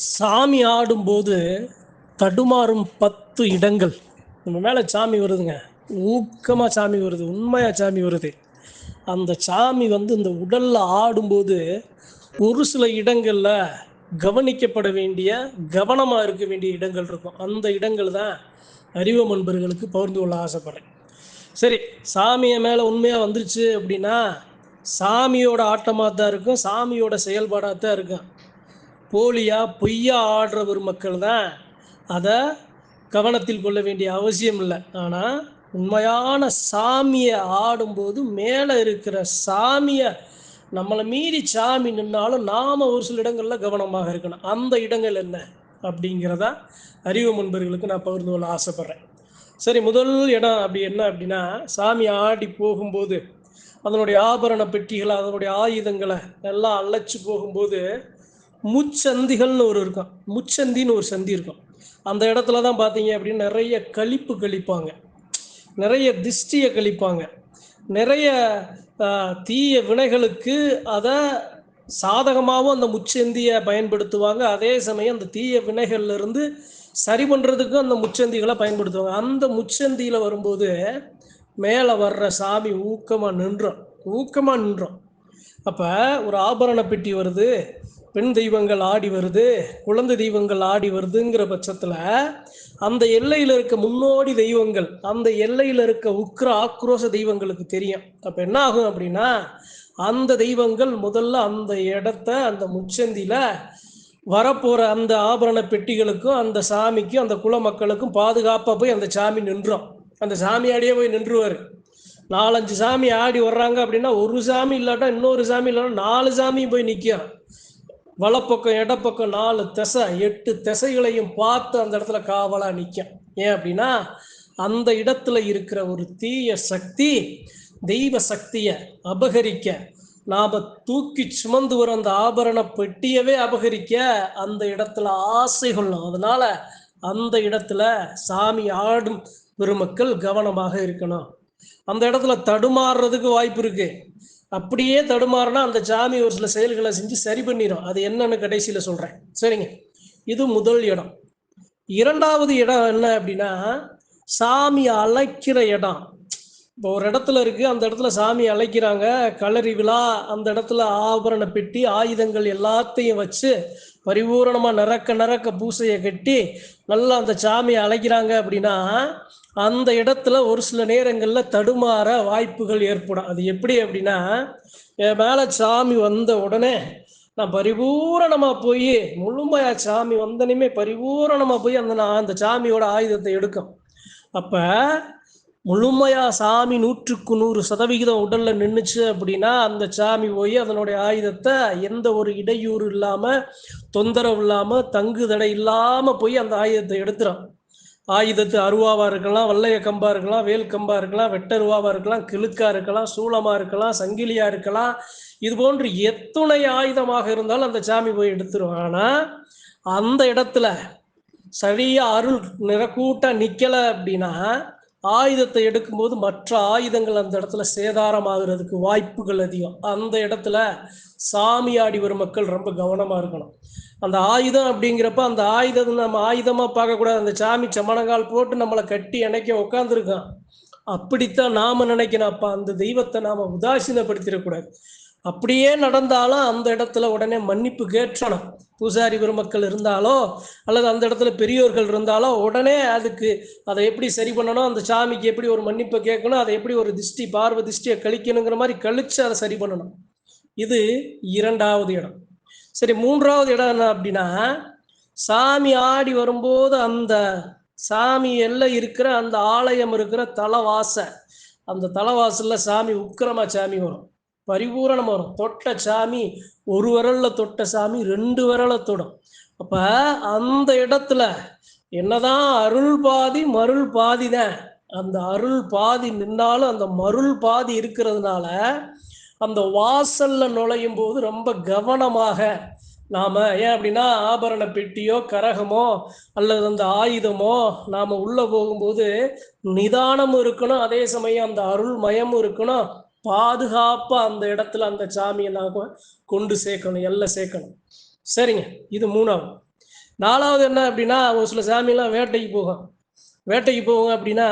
சாமி ஆடும்போது தடுமாறும் பத்து இடங்கள். நம்ம மேலே சாமி வருதுங்க. ஊக்கமாக சாமி வருது. உண்மையாக சாமி வருது. அந்த சாமி வந்து இந்த உடலில் ஆடும்போது ஒரு சில இடங்களில் கவனிக்கப்பட வேண்டிய கவனமாக இருக்க வேண்டிய இடங்கள் இருக்கும். அந்த இடங்கள் தான் அறிவு நண்பர்களுக்கு பகிர்ந்து கொள்ள ஆசைப்படுறேன். சரி சாமியை மேலே உண்மையாக வந்துருச்சு அப்படின்னா சாமியோட ஆட்டமாக தான் இருக்கும். சாமியோட செயல்பாடாக தான் இருக்கும். போலியாக பொய்யா ஆடுற ஒரு மக்கள் தான் அதை கவனத்தில் கொள்ள வேண்டிய அவசியம் இல்லை. ஆனால் உண்மையான சாமியை ஆடும்போது மேலே இருக்கிற சாமியை நம்மளை மீறி சாமி நின்னாலும் நாம் ஒரு சில இடங்களில் கவனமாக இருக்கணும். அந்த இடங்கள் என்ன அப்படிங்கிறதா அறிவு முன்பர்களுக்கு நான் பகிர்ந்து கொள்ள ஆசைப்பட்றேன். சரி முதல் இடம் அப்படி என்ன அப்படின்னா சாமி ஆடி போகும்போது அதனுடைய ஆபரண பெட்டிகளை அதனுடைய ஆயுதங்களை எல்லாம் அழைச்சி போகும்போது முச்சந்திகள்னு ஒரு இருக்கும் முச்சந்தின்னு ஒரு சந்தி இருக்கும். அந்த இடத்துல தான் பார்த்தீங்க அப்படின்னு நிறைய கழிப்பு கழிப்பாங்க. நிறைய திஷ்டியை கழிப்பாங்க. நிறைய தீய வினைகளுக்கு அதை சாதகமாகவும் அந்த முச்சந்தியை பயன்படுத்துவாங்க. அதே சமயம் அந்த தீய வினைகள்லேருந்து சரி பண்ணுறதுக்கும் அந்த முச்சந்திகளை பயன்படுத்துவாங்க. அந்த முச்சந்தியில் வரும்போது மேலே வர்ற சாமி ஊக்கமாக நின்றோம். ஊக்கமாக நின்றோம். அப்போ ஒரு ஆபரண பெட்டி வருது. பெண் தெய்வங்கள் ஆடி வருது குழந்தை தெய்வங்கள் ஆடி வருதுங்கிற பட்சத்தில் அந்த எல்லையில் இருக்க முன்னோடி தெய்வங்கள் அந்த எல்லையில் இருக்க உக்ர ஆக்ரோஷ தெய்வங்களுக்கு தெரியும். அப்போ என்ன ஆகும் அப்படின்னா அந்த தெய்வங்கள் முதல்ல அந்த இடத்த அந்த முச்சந்தியில் வரப்போகிற அந்த ஆபரண பெட்டிகளுக்கும் அந்த சாமிக்கும் அந்த குல மக்களுக்கும் பாதுகாப்பாக போய் அந்த சாமி நின்றோம். அந்த சாமியாடியே போய் நின்றுவார். நாலஞ்சு சாமி ஆடி வர்றாங்க அப்படின்னா ஒரு சாமி இல்லாட்டா இன்னொரு சாமி இல்லாட்டா நாலு சாமி போய் நிற்கும் வலப்பக்கம் இடப்பக்கம் நாலு திசை எட்டு திசைகளையும் பார்த்து அந்த இடத்துல காவலாக நிற்கும் ஏன் அப்படின்னா அந்த இடத்துல இருக்கிற ஒரு தீய சக்தி தெய்வ சக்தியை அபகரிக்க நாம் தூக்கி சுமந்து வர அந்த ஆபரண பெட்டியவே அபகரிக்க அந்த இடத்துல ஆசை கொள்ளும். அதனால அந்த இடத்துல சாமி ஆடும் பெருமக்கள் கவனமாக இருக்கணும். அந்த இடத்துல தடுமாறுறதுக்கு வாய்ப்பு இருக்கு. அப்படியே தடுமாறினா அந்த சாமி ஒரு சில செயல்களை செஞ்சு சரி பண்ணிடும் அது என்னன்னு கடைசியில் சொல்கிறேன் சரிங்க. இது முதல் இடம். இரண்டாவது இடம் என்ன அப்படின்னா சாமி அழைக்கிற இடம். இப்போ ஒரு இடத்துல இருக்கு அந்த இடத்துல சாமி அழைக்கிறாங்க. களரி விழா அந்த இடத்துல ஆபரண பெட்டி ஆயுதங்கள் எல்லாத்தையும் வச்சு பரிபூரணமாக நிறக்க நிறக்க பூசையை கட்டி நல்லா அந்த சாமியை அழைக்கிறாங்க அப்படின்னா அந்த இடத்துல ஒரு சில நேரங்களில் தடுமாற வாய்ப்புகள் ஏற்படும். அது எப்படி அப்படின்னா என் மேலே சாமி வந்த உடனே நான் பரிபூரணமாக போய் முழுமையா சாமி வந்தனையுமே பரிபூரணமாக போய் அந்த நான் அந்த சாமியோட ஆயுதத்தை எடுக்கும். அப்போ முழுமையாக சாமி நூற்றுக்கு நூறு சதவிகிதம் உடலில் நின்றுச்சு அப்படின்னா அந்த சாமி போய் அதனுடைய ஆயுதத்தை எந்த ஒரு இடையூறு இல்லாமல் தொந்தரவு இல்லாமல் தங்கு தடை இல்லாமல் போய் அந்த ஆயுதத்தை எடுத்துரும். ஆயுதத்து அருவாவாக இருக்கலாம் வல்லைய கம்பாக இருக்கலாம் வேல் கம்பாக இருக்கலாம் வெட்டருவாவாக இருக்கலாம் கிழுக்காக இருக்கலாம் சூளமாக இருக்கலாம் சங்கிலியாக இருக்கலாம். இது போன்று எத்துணை ஆயுதமாக இருந்தாலும் அந்த சாமி போய் எடுத்துரும். ஆனால் அந்த இடத்துல சரியாக அருள் நிறக்கூட்டாக நிற்கலை அப்படின்னா ஆயுதத்தை எடுக்கும்போது மற்ற ஆயுதங்கள் அந்த இடத்துல சேதாரமாகிறதுக்கு வாய்ப்புகள் அதிகம். அந்த இடத்துல சாமியாடி வரும் மக்கள் ரொம்ப கவனமாக இருக்கணும். அந்த ஆயுதம் அப்படிங்கிறப்ப அந்த ஆயுதத்தை நம்ம ஆயுதமாக பார்க்கக்கூடாது. அந்த சாமி சமணங்கால் போட்டு நம்மளை கட்டி இணைக்க உட்காந்துருக்கான் அப்படித்தான் நாம் நினைக்கணும். அப்போ அந்த தெய்வத்தை நாம் உதாசீனப்படுத்திடக்கூடாது. அப்படியே நடந்தாலும் அந்த இடத்துல உடனே மன்னிப்பு கேட்கணும். பூசாரி பெருமக்கள் இருந்தாலோ அல்லது அந்த இடத்துல பெரியோர்கள் இருந்தாலோ உடனே அதுக்கு அதை எப்படி சரி பண்ணணும்? அந்த சாமிக்கு எப்படி ஒரு மன்னிப்பை கேட்கணும்? அதை எப்படி ஒரு திஷ்டி பார்வை திஷ்டியை கழிக்கணுங்கிற மாதிரி கழிச்சு அதை சரி பண்ணணும். இது இரண்டாவது இடம். சரி மூன்றாவது இடம் என்ன அப்படின்னா சாமி ஆடி வரும்போது அந்த சாமி எல்லாம் இருக்கிற அந்த ஆலயம் இருக்கிற தலைவாசை அந்த தலைவாசலில் சாமி உக்கிரமா சாமி வரும். பரிபூரணம் வரும். தொட்ட சாமி ஒரு விரலில் தொட்ட சாமி ரெண்டு விரலை தொடும். அப்போ அந்த இடத்துல என்னதான் அருள் பாதி மருள் பாதி தான். அந்த அருள் பாதி நின்னாலும் அந்த மருள் பாதி இருக்கிறதுனால அந்த வாசல்ல நுழையும் போது ரொம்ப கவனமாக நாம் ஏன் அப்படின்னா ஆபரண பெட்டியோ கரகமோ அல்லது அந்த ஆயுதமோ நாம் உள்ளே போகும்போது நிதானமும் இருக்கணும். அதே சமயம் அந்த அருள் மயமும் இருக்கணும். பாதுகாப்பாக அந்த இடத்துல அந்த சாமியை நாம கொண்டு சேர்க்கணும் எல்லை சேர்க்கணும். சரிங்க இது மூணாவது. நாலாவது என்ன அப்படின்னா ஒரு சில சாமியெல்லாம் வேட்டைக்கு போகும். வேட்டைக்கு போகும் அப்படின்னா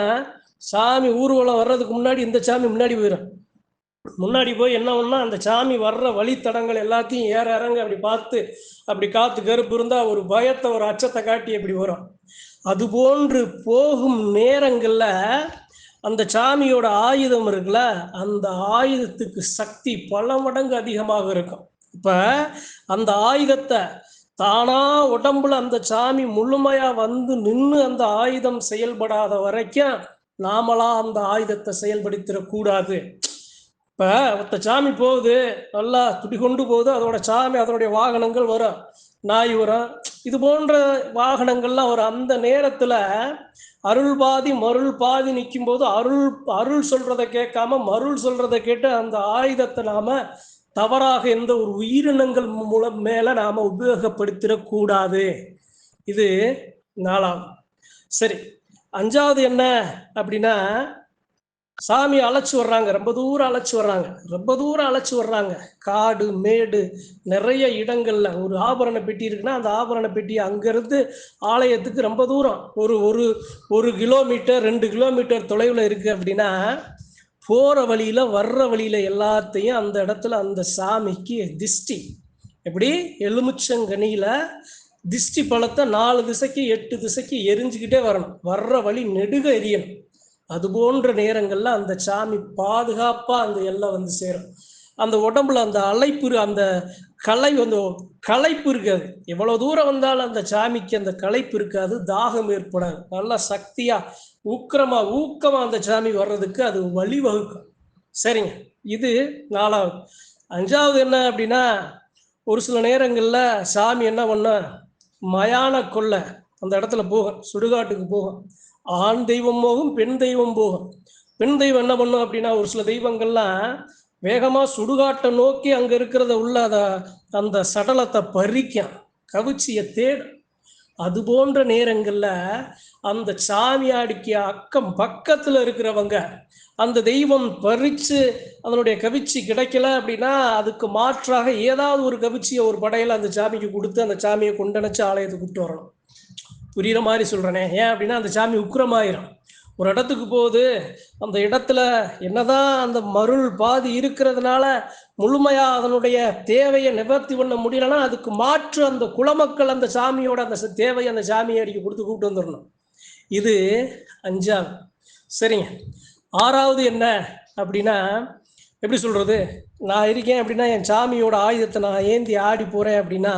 சாமி ஊர்வலம் வர்றதுக்கு முன்னாடி இந்த சாமி முன்னாடி போயிடும் முன்னாடி போய் என்ன ஒன்றா அந்த சாமி வர்ற வழித்தடங்கள் எல்லாத்தையும் ஏற இறங்க அப்படி பார்த்து அப்படி காத்து கருப்பு இருந்தால் ஒரு பயத்தை ஒரு அச்சத்தை காட்டி அப்படி வரும். அதுபோன்று போகும் நேரங்களில் அந்த சாமியோட ஆயுதம் இருக்குல்ல அந்த ஆயுதத்துக்கு சக்தி பல மடங்கு அதிகமாக இருக்கும். இப்போ அந்த ஆயுதத்தை தானா உடம்புல அந்த சாமி முழுமையா வந்து நின்று அந்த ஆயுதம் செயல்படாத வரைக்கும் நாமளா அந்த ஆயுதத்தை செயல்படுத்திடக்கூடாது இப்போ ஒருத்த சாமி போகுது நல்லா துடி கொண்டு போகுது அதோட சாமி அதனுடைய வாகனங்கள் வரும். நாய் வரும் இது போன்ற வாகனங்கள்லாம் ஒரு அந்த நேரத்துல அருள் பாதி மருள் பாதி நிற்கும் போது அருள் அருள் சொல்றதை கேட்காம மருள் சொல்றதை கேட்டு அந்த ஆயுதத்தை நாம தவறாக எந்த ஒரு உயிரினங்கள் மூலம் மேல நாம உபயோகப்படுத்திடக்கூடாது. இது நாலாவது சரி அஞ்சாவது என்ன அப்படின்னா சாமி அழைச்சி வர்றாங்க. ரொம்ப தூரம் அழைச்சி வர்றாங்க. ரொம்ப தூரம் அழைச்சி வர்றாங்க. காடு மேடு நிறைய இடங்கள்ல ஒரு ஆபரண பெட்டி இருக்குன்னா அந்த ஆபரண பெட்டி அங்கிருந்து ஆலயத்துக்கு ரொம்ப தூரம். ஒரு ஒரு ஒரு கிலோமீட்டர் ரெண்டு கிலோமீட்டர் தொலைவில் இருக்கு அப்படின்னா போற வழியில வர்ற வழியில எல்லாத்தையும் அந்த இடத்துல அந்த சாமிக்கு திஷ்டி. எப்படி? எலுமிச்சங்கனியில திஷ்டி பழத்தை நாலு திசைக்கு எட்டு திசைக்கு எரிஞ்சுக்கிட்டே வரணும். வர்ற வழி நெடுக எரியணும். அது போன்ற நேரங்கள்ல அந்த சாமி பாதுகாப்பா அந்த எல்லாம் வந்து சேரும். அந்த உடம்புல அந்த அழைப்பு அந்த கலை வந்து களைப்பு இருக்காது. எவ்வளவு தூரம் வந்தாலும் அந்த சாமிக்கு அந்த களைப்பு இருக்காது தாகம் ஏற்படாது. நல்லா சக்தியா ஊக்கரமா ஊக்கமா அந்த சாமி வர்றதுக்கு அது வழிவகுக்கும். சரிங்க. இது நாலாவது. அஞ்சாவது என்ன அப்படின்னா ஒரு சில நேரங்கள்ல சாமி என்ன பண்ண மயான கொள்ளை அந்த இடத்துல போகும் சுடுகாட்டுக்கு போகும். ஆண் தெய்வம் போகும் பெண் தெய்வம் போகும். பெண் தெய்வம் என்ன பண்ணும் அப்படின்னா ஒரு சில தெய்வங்கள்லாம் வேகமாக சுடுகாட்டை நோக்கி அங்கே இருக்கிறத உள்ள அதை அந்த சடலத்தை பறிக்கும் கவிச்சியை தேடும். அது போன்ற நேரங்களில் அந்த சாமியாடிக்கு அக்கம் பக்கத்தில் இருக்கிறவங்க அந்த தெய்வம் பறித்து அதனுடைய கவிச்சி கிடைக்கல அப்படின்னா அதுக்கு மாற்றாக ஏதாவது ஒரு கவிச்சியை ஒரு படையில் அந்த சாமிக்கு கொடுத்து அந்த சாமியை கொண்டணைச்சு ஆலயத்தை கூப்பிட்டு வரணும். புரியுற மாதிரி சொல்கிறேனே ஏன் அப்படின்னா அந்த சாமி உக்கிரமாயிரும். ஒரு இடத்துக்கு போகுது அந்த இடத்துல என்னதான் அந்த மருள் பாதி இருக்கிறதுனால முழுமையாக அதனுடைய தேவையை நிவர்த்தி பண்ண முடியலன்னா அதுக்கு மாற்று அந்த குலமக்கள் அந்த சாமியோட அந்த தேவையை அந்த சாமியை அடிக்க கொடுத்து கூப்பிட்டு வந்துடணும் இது அஞ்சாவது சரிங்க. ஆறாவது என்ன அப்படின்னா எப்படி சொல்கிறது நான் இருக்கேன் அப்படின்னா என் சாமியோட ஆயுதத்தை நான் ஏந்தி ஆடி போகிறேன் அப்படின்னா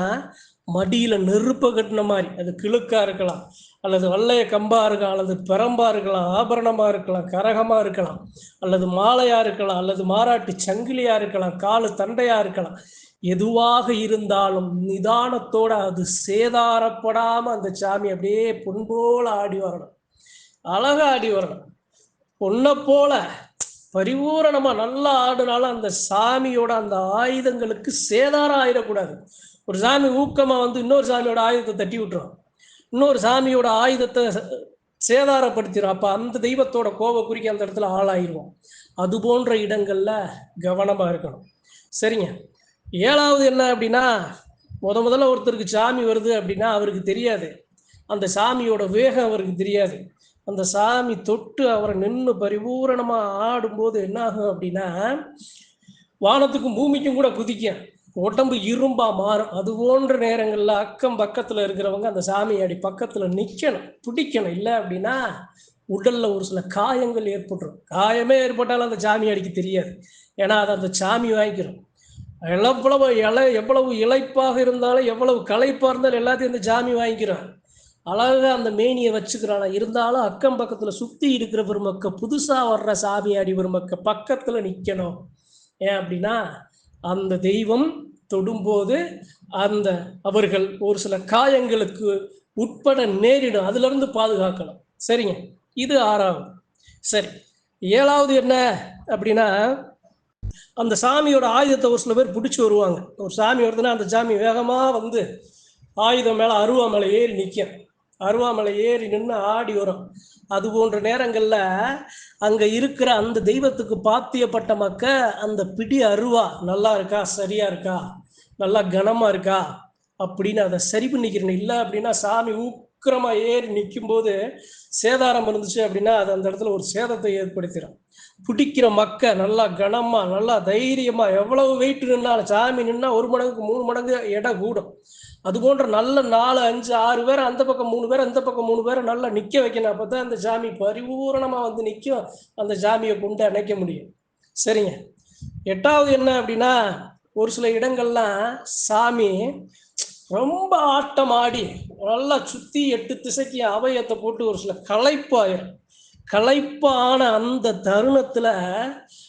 மடியில நெருப்ப கட்டின மாதிரி. அது கிழுக்கா இருக்கலாம் அல்லது வல்லைய கம்பா இருக்கலாம் அல்லது பெரம்பா இருக்கலாம் ஆபரணமா இருக்கலாம் கரகமா இருக்கலாம் அல்லது மாலையா இருக்கலாம் அல்லது மாராட்டி சங்கிலியா இருக்கலாம் காலு தண்டையா இருக்கலாம். எதுவாக இருந்தாலும் நிதானத்தோட அது சேதாரப்படாம அந்த சாமி அப்படியே பொன் போல ஆடி வரணும். அழகா ஆடி வரணும். பொண்ணை போல பரிபூரணமா நல்லா ஆடினாலும் அந்த சாமியோட அந்த ஆயுதங்களுக்கு சேதாரம் ஆயிடக்கூடாது. ஒரு சாமி ஊக்கமாக வந்து இன்னொரு சாமியோட ஆயுதத்தை தட்டி விட்டுரும். இன்னொரு சாமியோட ஆயுதத்தை சேதாரப்படுத்திடும் அப்போ அந்த தெய்வத்தோட கோப குறிக்க அந்த இடத்துல ஆளாயிருவோம். அது போன்ற இடங்களில் கவனமாக இருக்கணும். சரிங்க. ஏழாவது என்ன அப்படின்னா முத முதல்ல ஒருத்தருக்கு சாமி வருது அப்படின்னா அவருக்கு தெரியாது. அந்த சாமியோட வேகம் அவருக்கு தெரியாது. அந்த சாமி தொட்டு அவரை நின்று பரிபூரணமாக ஆடும்போது என்ன ஆகும் அப்படின்னா வானத்துக்கும் பூமிக்கும் கூட குதிக்கும். உடம்பு இரும்பா மாறும். அது போன்ற நேரங்கள்ல அக்கம் பக்கத்துல இருக்கிறவங்க அந்த சாமியாடி பக்கத்துல நிக்கணும். பிடிக்கணும். இல்லை அப்படின்னா உடல்ல ஒரு சில காயங்கள் ஏற்பட்டுரும். காயமே ஏற்பட்டாலும் அந்த சாமியாடிக்கு தெரியாது. ஏன்னா அதை அந்த சாமி வாங்கிக்கிறோம். எவ்வளவு இலை எவ்வளவு இளைப்பாக இருந்தாலும் எவ்வளவு களைப்பாக இருந்தாலும் எல்லாத்தையும் அந்த சாமி வாங்கிக்கிறோம் அழகாக அந்த மேனியை வச்சுக்கிறானா? இருந்தாலும் அக்கம் பக்கத்தில் சுற்றி இருக்கிற பெருமக்க புதுசாக வர்ற சாமியாடி பெருமக்க பக்கத்தில் நிற்கணும் ஏன் அப்படின்னா அந்த தெய்வம் தொடும்போது அந்த அவர்கள் ஒரு சில காயங்களுக்கு உட்பட நேரிடும். அதுலேருந்து பாதுகாக்கணும் சரிங்க? இது ஆறாவது. சரி. ஏழாவது என்ன அப்படின்னா அந்த சாமியோட ஆயுதத்தை ஒரு சில பேர் பிடிச்சி வருவாங்க. ஒரு சாமி வருதுன்னா அந்த சாமி வேகமாக வந்து ஆயுதம் மேலே அருவா மேலே ஏறி நிற்கும் அருவாமலை ஏறி நின்று ஆடி வரும். அது போன்ற நேரங்கள்ல அங்க இருக்கிற அந்த தெய்வத்துக்கு பாத்தியப்பட்ட மக்க அந்த பிடி அருவா நல்லா இருக்கா சரியா இருக்கா நல்லா கனமா இருக்கா அப்படின்னு அதை சரி பண்ணிக்கிறேன் இல்லை அப்படின்னா சாமி உக்கிரமா ஏறி நிற்கும் போது சேதாரம் இருந்துச்சு அப்படின்னா அது அந்த இடத்துல ஒரு சேதத்தை ஏற்படுத்திடும். பிடிக்கிற மக்க நல்லா கனமா நல்லா தைரியமா எவ்வளவு வெயிட் நின்னாலும் சாமி நின்னா ஒரு மடங்குக்கு மூணு மடங்கு எடை கூடும். அது போன்ற நல்ல நாலு அஞ்சு ஆறு பேர் அந்த பக்கம் மூணு பேர் அந்த பக்கம் மூணு பேரை நல்லா நிக்க வைக்கணும். அப்பதான் அந்த ஜாமி பரிபூரணமா வந்து நிற்கும் அந்த ஜாமியை கொண்டு அணைக்க முடியும். சரிங்க. எட்டாவது என்ன அப்படின்னா ஒரு சில இடங்கள்லாம் சாமி ரொம்ப ஆட்டம் ஆடி நல்லா சுத்தி எட்டு திசைக்கு அவயத்தை போட்டு ஒரு சில களைப்பாயிரும். களைப்பான அந்த தருணத்துல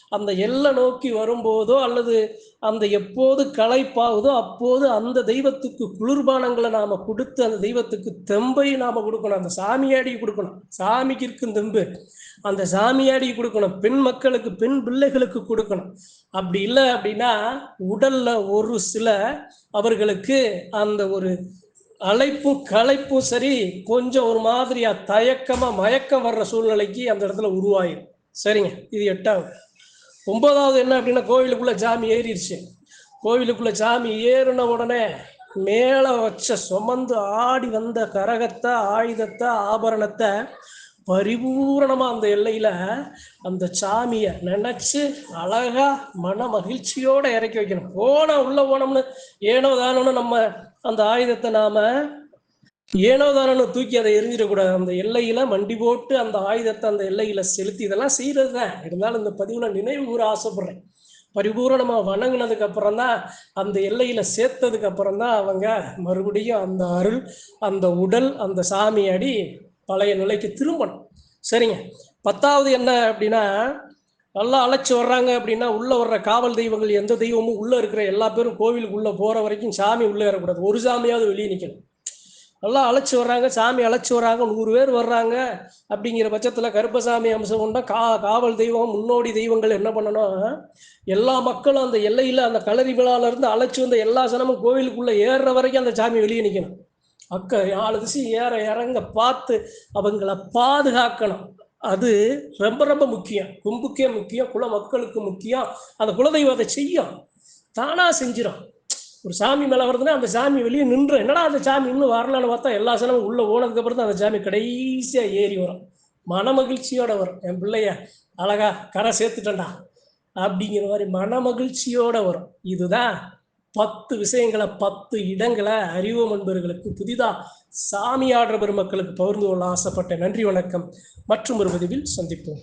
அந்த எல்லை நோக்கி வரும்போதோ அல்லது அந்த எப்போது களைப்பாகுதோ அப்போது அந்த தெய்வத்துக்கு குளிர்பானங்களை நாம கொடுத்து அந்த தெய்வத்துக்கு தெம்பை நாம கொடுக்கணும். அந்த சாமியாடி கொடுக்கணும். சாமிக்கு இருக்கும் தெம்பு. அந்த சாமியாடி கொடுக்கணும். பெண் மக்களுக்கு பெண் பிள்ளைகளுக்கு கொடுக்கணும். அப்படி இல்லை அப்படின்னா உடல்ல ஒரு சில அவர்களுக்கு அந்த ஒரு அழைப்பும் களைப்பும் சரி கொஞ்சம் ஒரு மாதிரியா தயக்கமா மயக்கம் வர்ற சூழ்நிலைக்கு அந்த இடத்துல உருவாயிடும் சரிங்க இது எட்டாவது. ஒன்பதாவது என்ன அப்படின்னா கோவிலுக்குள்ள சாமி ஏறிடுச்சு. கோவிலுக்குள்ள சாமி ஏறின உடனே மேலே வச்ச சுமந்து ஆடி வந்த கரகத்தை ஆயுதத்தை ஆபரணத்தை பரிபூரணமாக அந்த எல்லையில் அந்த சாமியை நினச்சி அழகாக மன மகிழ்ச்சியோடு இறக்கி வைக்கணும். போனால் உள்ளே போனோம்னு ஏனோ தானோன்னு நம்ம அந்த ஆயுதத்தை நாம ஏனோ தூக்கி அதை எரிஞ்சிடக்கூடாது அந்த எல்லையில மண்டி போட்டு அந்த ஆயுதத்தை அந்த எல்லையில செலுத்தி இதெல்லாம் செய்யறது தான் இருந்தாலும் இந்த பதிவுல நினைவு கூற ஆசைப்படுறேன். பரிபூரணமா வணங்கினதுக்கு அப்புறம் தான் அந்த எல்லையில சேர்த்ததுக்கு அப்புறம் தான் அவங்க மறுபடியும் அந்த அருள் அந்த உடல் அந்த சாமி அடி பழைய நிலைக்கு திரும்பணும். சரிங்க. பத்தாவது என்ன அப்படின்னா நல்லா அழைச்சி வர்றாங்க அப்படின்னா உள்ளே வர்ற காவல் தெய்வங்கள் எந்த தெய்வமும் உள்ளே இருக்கிற எல்லா பேரும் கோவிலுக்கு போகிற வரைக்கும் சாமி உள்ளே ஏறக்கூடாது. ஒரு சாமியாவது வெளியே நிற்கணும் நல்லா அழைச்சி வர்றாங்க சாமி அழைச்சி வர்றாங்க நூறு பேர் வர்றாங்க அப்படிங்கிற பட்சத்தில் கருப்பசாமி அம்சம் கொண்டா கா காவல் தெய்வம் முன்னோடி தெய்வங்கள் என்ன பண்ணணும் எல்லா மக்களும் அந்த எல்லையில் அந்த களரி விழாவிலேருந்து அழைச்சி வந்த எல்லா சனமும் கோவிலுக்குள்ளே ஏறுற வரைக்கும் அந்த சாமி வெளியே நிற்கணும் அக்க நாலு திசை ஏற இறங்க பார்த்து அவங்கள பாதுகாக்கணும். அது ரொம்ப ரொம்ப முக்கியம். கும்புக்கே முக்கியம் குல மக்களுக்கு முக்கியம். அந்த குலதெய்வம் அதை செய்யும். தானா செஞ்சிடும் ஒரு சாமி மேலே வருதுன்னா அந்த சாமி வெளியே நின்று என்னடா அந்த சாமி இன்னும் வரலான்னு பார்த்தா எல்லா சனமும் உள்ளே ஓனதுக்கு அப்புறம் தான் அந்த சாமி கடைசியாக ஏறி வரும். மன மகிழ்ச்சியோட வரும். என் பிள்ளைய அழகா கரை சேர்த்துட்டேன்டா. அப்படிங்கிற மாதிரி மன மகிழ்ச்சியோட வரும். இதுதான் பத்து விஷயங்களை பத்து இடங்களை அறிவோம் என்பவர்களுக்கு புதிதாக சாமி ஆடுற பெருமக்களுக்கு பகிர்ந்து கொள்ள ஆசைப்பட்ட நன்றி வணக்கம். மற்றும் ஒரு பதிவில் சந்திப்போம்.